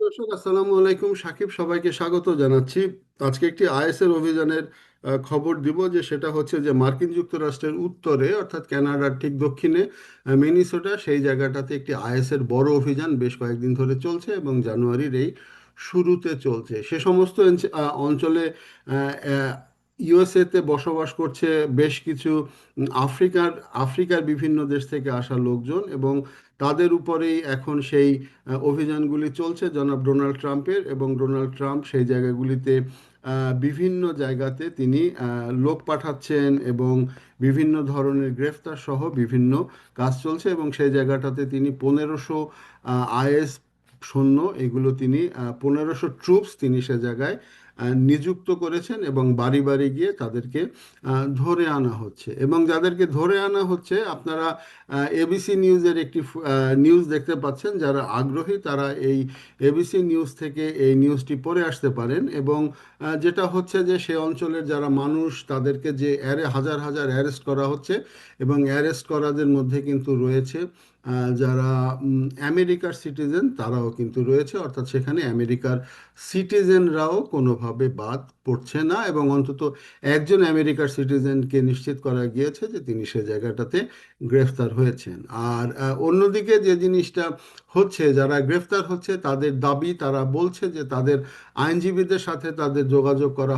দর্শক, আসসালামু আলাইকুম। সাকিব, সবাইকে স্বাগত জানাচ্ছি। আজকে একটি আইএসের অভিযানের খবর দিব যে সেটা হচ্ছে যে মার্কিন যুক্তরাষ্ট্রের উত্তরে, অর্থাৎ কানাডার ঠিক দক্ষিণে মিনিসোটা, সেই জায়গাটাতে একটি আইএসের বড় অভিযান বেশ কয়েকদিন ধরে চলছে এবং জানুয়ারির এই শুরুতে চলছে। সে সমস্ত অঞ্চলে ইউএসএতে বসবাস করছে বেশ কিছু আফ্রিকার আফ্রিকার বিভিন্ন দেশ থেকে আসা লোকজন এবং তাদের উপরেই এখন সেই অভিযানগুলি চলছে জনাব ডোনাল্ড ট্রাম্পের এবং ডোনাল্ড ট্রাম্প সেই জায়গাগুলিতে বিভিন্ন জায়গাতে তিনি লোক পাঠাচ্ছেন এবং বিভিন্ন ধরনের গ্রেফতার সহ বিভিন্ন কাজ চলছে এবং সেই জায়গাটাতে তিনি পনেরোশো আইএস সৈন্য, এগুলো তিনি পনেরোশো ট্রুপস তিনি সে জায়গায় নিযুক্ত করেছেন এবং বাড়ি বাড়ি গিয়ে তাদেরকে ধরে আনা হচ্ছে। এবং যাদেরকে ধরে আনা হচ্ছে, আপনারা এবিসি নিউজের একটি নিউজ দেখতে পাচ্ছেন। যারা আগ্রহী, তারা এই এবিসি নিউজ থেকে এই নিউজটি পড়ে আসতে পারেন এবং যেটা হচ্ছে যে সে অঞ্চলের যারা মানুষ, তাদেরকে যে অ্যারে, হাজার হাজার অ্যারেস্ট করা হচ্ছে এবং অ্যারেস্ট করাদের মধ্যে কিন্তু রয়েছে যারা আমেরিকার সিটিজেন, তারাও কিন্তু রয়েছে। অর্থাৎ সেখানে আমেরিকার সিটিজেনরাও কোনোভাবে বাদ পড়ছে না এবং অন্তত একজন আমেরিকার সিটিজেনকে নিশ্চিত করা গিয়েছে যে তিনি সে জায়গাটাতে গ্রেফতার হয়েছেন। আর অন্যদিকে যে জিনিসটা হচ্ছে, যারা গ্রেফতার হচ্ছে, তাদের দাবি তারা বলছে যে তাদের আইনজীবীদের সাথে তাদের যোগাযোগ করা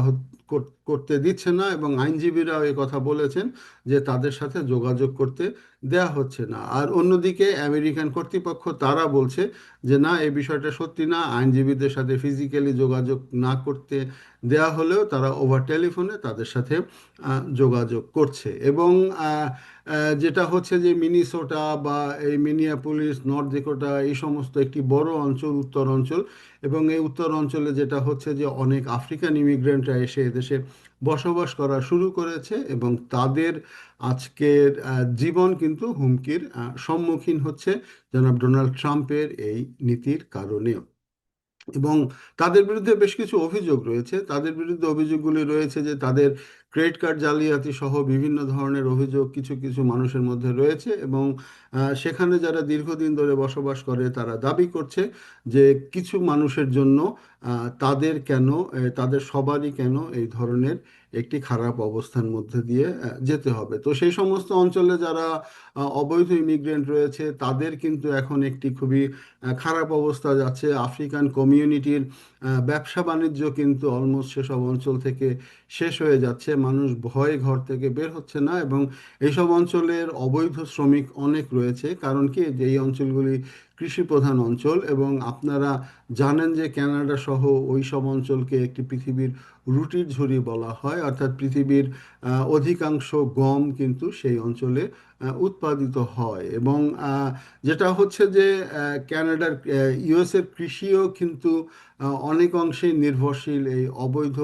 করতে দিচ্ছে না এবং আইনজীবীরাও এই কথা বলেছেন যে তাদের সাথে যোগাযোগ করতে দেয়া হচ্ছে না। আর অন্যদিকে আমেরিকান কর্তৃপক্ষ তারা বলছে যে না, এই বিষয়টা সত্যি না। আইনজীবীদের সাথে ফিজিক্যালি যোগাযোগ না করতে দেয়া হলেও তারা ওভার টেলিফোনে তাদের সাথে যোগাযোগ করছে। এবং যেটা হচ্ছে যে মিনিসোটা বা এই মিনিয়াপুলিস, নর্থ ডেকোটা এই সমস্ত একটি বড় অঞ্চল, উত্তর অঞ্চল এবং এই উত্তর অঞ্চলে যেটা হচ্ছে যে অনেক আফ্রিকান ইমিগ্রেন্টরা এসে এদেশে বসবাস করা শুরু করেছে এবং তাদের আজকের জীবন কিন্তু হুমকির সম্মুখীন হচ্ছে জনাব ডোনাল্ড ট্রাম্পের এই নীতির কারণেও। এবং তাদের বিরুদ্ধে বেশ কিছু অভিযোগ রয়েছে। তাদের বিরুদ্ধে অভিযোগগুলি রয়েছে যে তাদের ক্রেডিট কার্ড জালিয়াতি সহ বিভিন্ন ধরনের অভিযোগ কিছু কিছু মানুষের মধ্যে রয়েছে এবং সেখানে যারা দীর্ঘদিন ধরে বসবাস করে তারা দাবি করছে যে কিছু মানুষের জন্য তাদের কেন তাদের সবারই কেন এই ধরনের একটি খারাপ অবস্থার মধ্যে দিয়ে যেতে হবে? তো সেই সমস্ত অঞ্চলে যারা অবৈধ ইমিগ্রেন্ট রয়েছে, তাদের কিন্তু এখন একটি খুবই খারাপ অবস্থা যাচ্ছে। আফ্রিকান কমিউনিটির ব্যবসা বাণিজ্য কিন্তু অলমোস্ট সেসব অঞ্চল থেকে শেষ হয়ে যাচ্ছে। মানুষ ভয়ে ঘর থেকে বের হচ্ছে না এবং এইসব অঞ্চলের অবৈধ শ্রমিক অনেক রয়েছে। কারণ কি? যে এই অঞ্চলগুলি কৃষি প্রধান অঞ্চল এবং আপনারা জানেন যে ক্যানাডা সহ ওই সব অঞ্চলকে একটি পৃথিবীর রুটির ঝুড়ি বলা হয়। অর্থাৎ পৃথিবীর অধিকাংশ গম কিন্তু সেই অঞ্চলে উৎপাদিত হয় এবং যেটা হচ্ছে যে ক্যানাডার ইউএসের কৃষিও কিন্তু অনেক অংশেই নির্ভরশীল। এই অবৈধ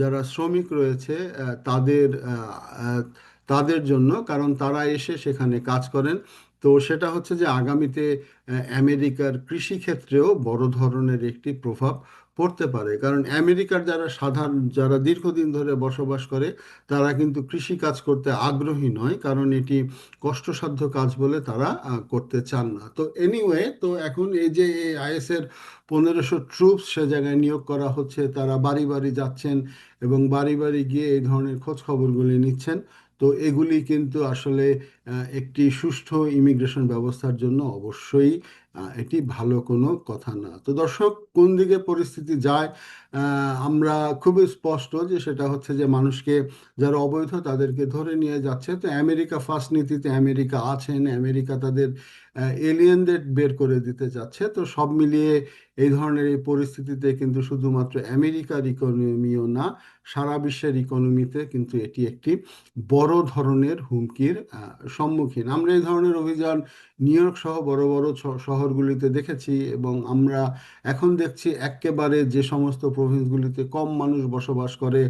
যারা শ্রমিক রয়েছে তাদের তাদের জন্য, কারণ তারা এসে সেখানে কাজ করেন। তো সেটা হচ্ছে যে আগামীতে আমেরিকার কৃষি ক্ষেত্রেও বড় ধরনের একটি প্রভাব পড়তে পারে। কারণ আমেরিকার যারা সাধারণ, যারা দীর্ঘদিন ধরে বসবাস করে, তারা কিন্তু কৃষি কাজ করতে আগ্রহী নয়, কারণ এটি কষ্টসাধ্য কাজ বলে তারা করতে চান না। তো এনিওয়ে তো এখন এই যে এই আইএসের পনেরোশো ট্রুপস সে জায়গায় নিয়োগ করা হচ্ছে, তারা বাড়ি বাড়ি যাচ্ছেন এবং বাড়ি বাড়ি গিয়ে এই ধরনের খোঁজ খবরগুলি নিচ্ছেন। তো এগুলি কিন্তু আসলে একটি সুষ্ঠু ইমিগ্রেশন ব্যবস্থার জন্য অবশ্যই এটি ভালো কোনো কথা না। তো দর্শক, কোন দিকে পরিস্থিতি যায় আমরা খুবই স্পষ্ট যে সেটা হচ্ছে যে মানুষকে যারা অবৈধ তাদেরকে ধরে নিয়ে যাচ্ছে। তো আমেরিকা ফার্স্ট নীতিতে আমেরিকা আছেন, আমেরিকা তাদের এলিয়েনদের বের করে দিতে যাচ্ছে। তো সব মিলিয়ে এই ধরনের এই পরিস্থিতিতে কিন্তু শুধুমাত্র আমেরিকার ইকোনমিও না, সারা বিশ্বের ইকোনমিতে কিন্তু এটি একটি বড় ধরনের হুমকির সম্মুখীন। আমরা এই ধরনের অভিযান নিউ ইয়র্ক সহ বড় বড় শহরগুলিতে দেখেছি এবং আমরা এখন দেখছি একেবারে যে সমস্ত প্রভিন্সগুলিতে কম মানুষ বসবাস করে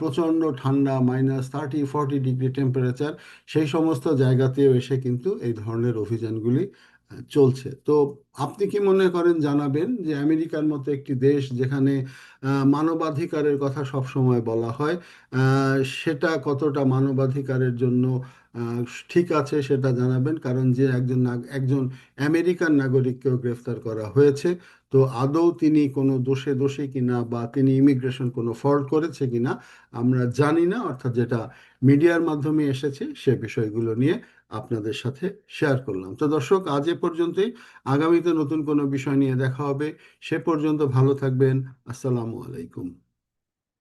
প্রচণ্ড ঠান্ডা minus thirty forty degree temperature সেই সমস্ত জায়গাতেও এসে কিন্তু এই ধরনের অভিযানগুলি চলছে। তো আপনি কি মনে করেন জানাবেন যে আমেরিকার মতো একটি দেশ যেখানে মানবাধিকারের কথা সবসময় বলা হয় সেটা কতটা মানবাধিকারের জন্য ঠিক আছে সেটা জানাবেন? কারণ যে একজন একজন আমেরিকান নাগরিককেও গ্রেফতার করা হয়েছে। তো আদৌ তিনি কোনো দোষে দোষী কিনা বা তিনি ইমিগ্রেশন কোনো ফল্ট করেছে কিনা আমরা জানি না। অর্থাৎ যেটা মিডিয়ার মাধ্যমে এসেছে সে বিষয়গুলো নিয়ে আপনাদের সাথে শেয়ার করলাম। তো দর্শক, আজ এ পর্যন্তই। আগামীতে নতুন কোনো বিষয় নিয়ে দেখা হবে। সে পর্যন্ত ভালো থাকবেন। আসসালামু আলাইকুম।